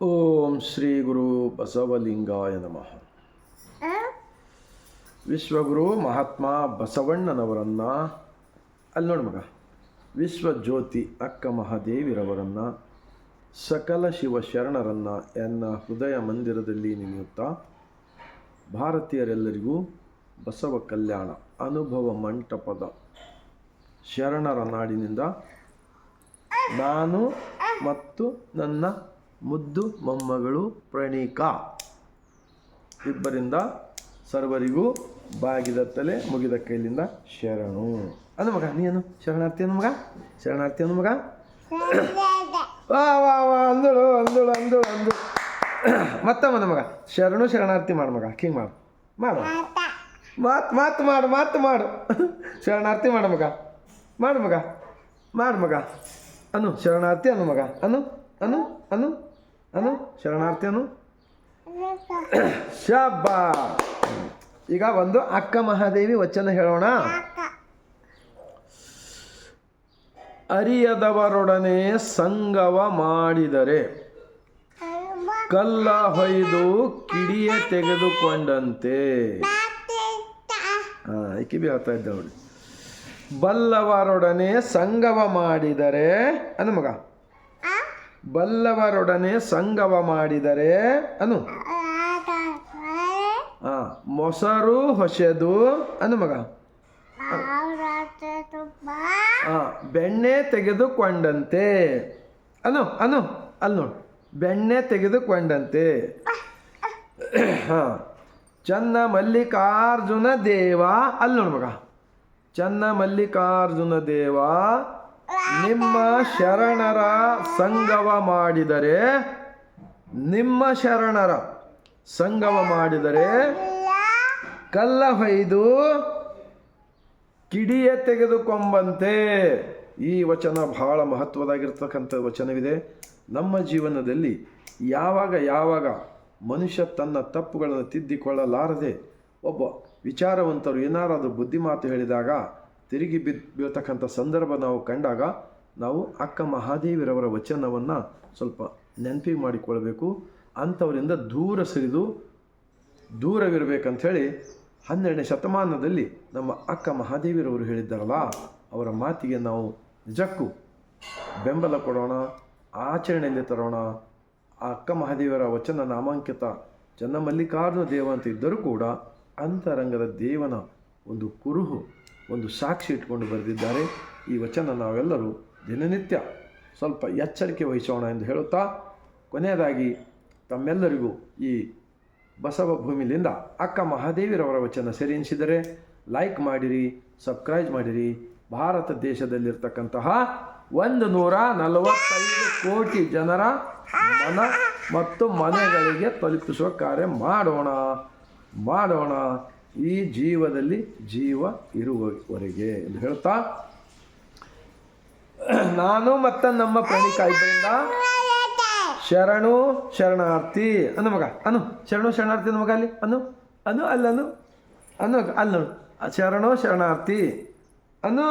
ಓಂ ಶ್ರೀ ಗುರು ಬಸವಲಿಂಗಾಯ ನಮಃ. ವಿಶ್ವಗುರು ಮಹಾತ್ಮ ಬಸವಣ್ಣನವರನ್ನು ಅಲ್ಲಿ ನೋಡಿ ಮಗ ವಿಶ್ವಜ್ಯೋತಿ ಅಕ್ಕ ಮಹಾದೇವಿರವರನ್ನು ಸಕಲ ಶಿವ ಶರಣರನ್ನು ಎನ್ನ ಹೃದಯ ಮಂದಿರದಲ್ಲಿ ನೆನೆಯುತ್ತಾ ಭಾರತೀಯರೆಲ್ಲರಿಗೂ ಬಸವ ಕಲ್ಯಾಣ ಅನುಭವ ಮಂಟಪದ ಶರಣರ ನಾಡಿನಿಂದ ನಾನು ಮತ್ತು ನನ್ನ ಮುದ್ದು ಮೊಮ್ಮಗಳು ಪ್ರಣೀಕಾ. ಇಬ್ಬರಿಂದ ಸರ್ವರಿಗೂ ಬಾಗಿದ ತಲೆ ಮುಗಿದ ಕೈಲಿಂದ ಶರಣು. ಅನು ಮಗ ನೀನು ಶರಣಾರ್ಥಿ ಅನು ಮಗ, ಶರಣಾರ್ಥಿ ಅನು ಮಗ. ವಾ ವಾ ವಾ, ಅಂದಳು ಅಂದಳು ಅಂದಳು ಅಂದಳು. ಮನ ಮಗ, ಶರಣು, ಶರಣಾರ್ಥಿ ಮಾಡು ಮಗ ಹಿಂಗೆ ಮಾಡು. ಮಾಡು. ಮಾತು ಮಾತು ಮಾಡು ಮಾತು ಮಾಡು. ಶರಣಾರ್ಥಿ ಮಾಡು ಮಗ. ಮಾಡು ಮಗ. ಮಾಡು ಮಗ. ಅನು, ಶರಣಾರ್ಥಿ ಅನು ಮಗ. ಅನು ಅನು ಅನು. ಅನು ಶರಣಾರ್ಥಿ ಅನು ಶಬ್ಬಾ ಈಗ ಒಂದು ಅಕ್ಕ ಮಹಾದೇವಿ ವಚನ ಹೇಳೋಣ. ಅರಿಯದವರೊಡನೆ ಸಂಗವ ಮಾಡಿದರೆ ಕಲ್ಲ ಹೊಯ್ದು ಕಿಡಿಯ ತೆಗೆದುಕೊಂಡಂತೆ. ಹಾ ಈಕೆ ಬಿ ಹೇಳ್ತಾ ಇದ್ದ ನೋಡಿ. ಬಲ್ಲವರೊಡನೆ ಸಂಗವ ಮಾಡಿದರೆ ಅನು ಮಗ. ಬಲ್ಲವರೊಡನೆ ಸಂಗವ ಮಾಡಿದರೆ, ಅನು? ಮೊಸರು ಹೊಸೆದು, ಅನು ಮಗ? ಬೆಣ್ಣೆ ತೆಗೆದುಕೊಂಡಂತೆ. ಅನು ಅನು ಅಲ್ಲಿ ನೋಡು. ಬೆಣ್ಣೆ ತೆಗೆದುಕೊಂಡಂತೆ. ಹಾ ಚನ್ನ ಮಲ್ಲಿಕಾರ್ಜುನ ದೇವ ಅಲ್ಲಿ ನೋಡು ಮಗ. ಚನ್ನ ಮಲ್ಲಿಕಾರ್ಜುನ ದೇವ ನಿಮ್ಮ ಶರಣರ ಸಂಗವ ಮಾಡಿದರೆ, ನಿಮ್ಮ ಶರಣರ ಸಂಗವ ಮಾಡಿದರೆ, ಕಲ್ಲ ಹೊಯ್ದು ಕಿಡಿಯ ತೆಗೆದುಕೊಂಬಂತೆ. ಈ ವಚನ ಬಹಳ ಮಹತ್ವದಾಗಿರ್ತಕ್ಕಂಥ ವಚನವಿದೆ. ನಮ್ಮ ಜೀವನದಲ್ಲಿ ಯಾವಾಗ ಯಾವಾಗ ಮನುಷ್ಯ ತನ್ನ ತಪ್ಪುಗಳನ್ನು ತಿದ್ದಿಕೊಳ್ಳಲಾರದೆ ಒಬ್ಬ ವಿಚಾರವಂತರು ಏನಾರಾದರೂ ಬುದ್ಧಿಮಾತು ಹೇಳಿದಾಗ ತಿರುಗಿ ಬಿದ್ದು ಬೀಳ್ತಕ್ಕಂಥ ಸಂದರ್ಭ ನಾವು ಕಂಡಾಗ ನಾವು ಅಕ್ಕ ಮಹಾದೇವಿರವರ ವಚನವನ್ನು ಸ್ವಲ್ಪ ನೆನಪಿಗೆ ಮಾಡಿಕೊಳ್ಬೇಕು. ಅಂಥವರಿಂದ ದೂರ ಸರಿದು ದೂರವಿರಬೇಕಂಥೇಳಿ ಹನ್ನೆರಡನೇ ಶತಮಾನದಲ್ಲಿ ನಮ್ಮ ಅಕ್ಕ ಮಹಾದೇವಿರವರು ಹೇಳಿದ್ದಾರಲ್ಲ, ಅವರ ಮಾತಿಗೆ ನಾವು ನಿಜಕ್ಕೂ ಬೆಂಬಲ ಕೊಡೋಣ, ಆಚರಣೆಯಲ್ಲಿ ತರೋಣ. ಆ ಅಕ್ಕ ಮಹಾದೇವರ ವಚನ ನಾಮಾಂಕಿತ ಚನ್ನಮಲ್ಲಿಕಾರ್ಜುನ ದೇವ ಅಂತ ಇದ್ದರೂ ಕೂಡ ಅಂತರಂಗದ ದೇವನ ಒಂದು ಕುರುಹು ಒಂದು ಸಾಕ್ಷಿ ಇಟ್ಕೊಂಡು ಬರೆದಿದ್ದಾರೆ. ಈ ವಚನ ನಾವೆಲ್ಲರೂ ದಿನನಿತ್ಯ ಸ್ವಲ್ಪ ಎಚ್ಚರಿಕೆ ವಹಿಸೋಣ ಎಂದು ಹೇಳುತ್ತಾ, ಕೊನೆಯದಾಗಿ ತಮ್ಮೆಲ್ಲರಿಗೂ ಈ ಬಸವ ಭೂಮಿಲಿಂದ ಅಕ್ಕ ಮಹಾದೇವಿರವರ ವಚನ ಸರಿ ಎನಿಸಿದರೆ ಲೈಕ್ ಮಾಡಿರಿ ಸಬ್ಸ್ಕ್ರೈಬ್ ಮಾಡಿರಿ. ಭಾರತ ದೇಶದಲ್ಲಿರ್ತಕ್ಕಂತಹ ಒಂದು ನೂರ ನಲವತ್ತೈದು ಕೋಟಿ ಜನರ ಮನ ಮತ್ತು ಮನೆಗಳಿಗೆ ತಲುಪಿಸುವ ಕಾರ್ಯ ಮಾಡೋಣ ಮಾಡೋಣ. ಈ ಜೀವದಲ್ಲಿ ಜೀವ ಇರುವವರೆಗೆ ಎಂದು ಹೇಳ್ತಾ ನಾನು ಮತ್ತು ನಮ್ಮ ಪ್ರಣೀಕ ಇಬ್ಬರಿಂದ ಶರಣು ಶರಣಾರ್ಥಿ. ಅನು ಮಗ ಅನು ಶರಣು ಶರಣಾರ್ಥಿ ಅನ್ನು ಮಗ ಅಲ್ಲಿ ಅನು ಅನು ಅಲ್ಲನು ಅನು ಅಲ್ಲ ಶರಣು ಶರಣಾರ್ಥಿ ಅನು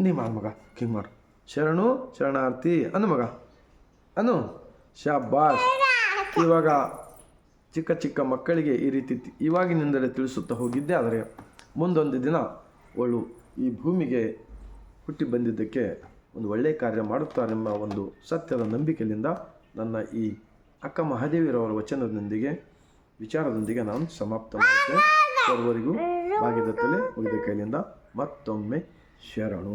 ನೀ ಮಾಡು ಮಗ, ಕಿಂಗ್ ಮಾಡು. ಶರಣು ಶರಣಾರ್ಥಿ ಅನು ಮಗ ಅನು ಶಾಬಾಷ್. ಇವಾಗ ಚಿಕ್ಕ ಚಿಕ್ಕ ಮಕ್ಕಳಿಗೆ ಈ ರೀತಿ ಇವಾಗಿನಿಂದಲೇ ತಿಳಿಸುತ್ತಾ ಹೋಗಿದ್ದೆ, ಆದರೆ ಮುಂದೊಂದು ದಿನ ಅವಳು ಈ ಭೂಮಿಗೆ ಹುಟ್ಟಿ ಬಂದಿದ್ದಕ್ಕೆ ಒಂದು ಒಳ್ಳೆಯ ಕಾರ್ಯ ಮಾಡುತ್ತಾರೆಂಬ ಒಂದು ಸತ್ಯದ ನಂಬಿಕೆಯಿಂದ ನನ್ನ ಈ ಅಕ್ಕ ಮಹಾದೇವಿರವರ ವಚನದೊಂದಿಗೆ, ವಿಚಾರದೊಂದಿಗೆ ನಾನು ಸಮಾಪ್ತ ಮಾಡುತ್ತೇನೆ. ಸರ್ವರಿಗೂ ಭಾಗ್ಯದತ್ತಲೇ ತಲೆ ಕೈಲಿಂದ ಮತ್ತೊಮ್ಮೆ ಶರಣು.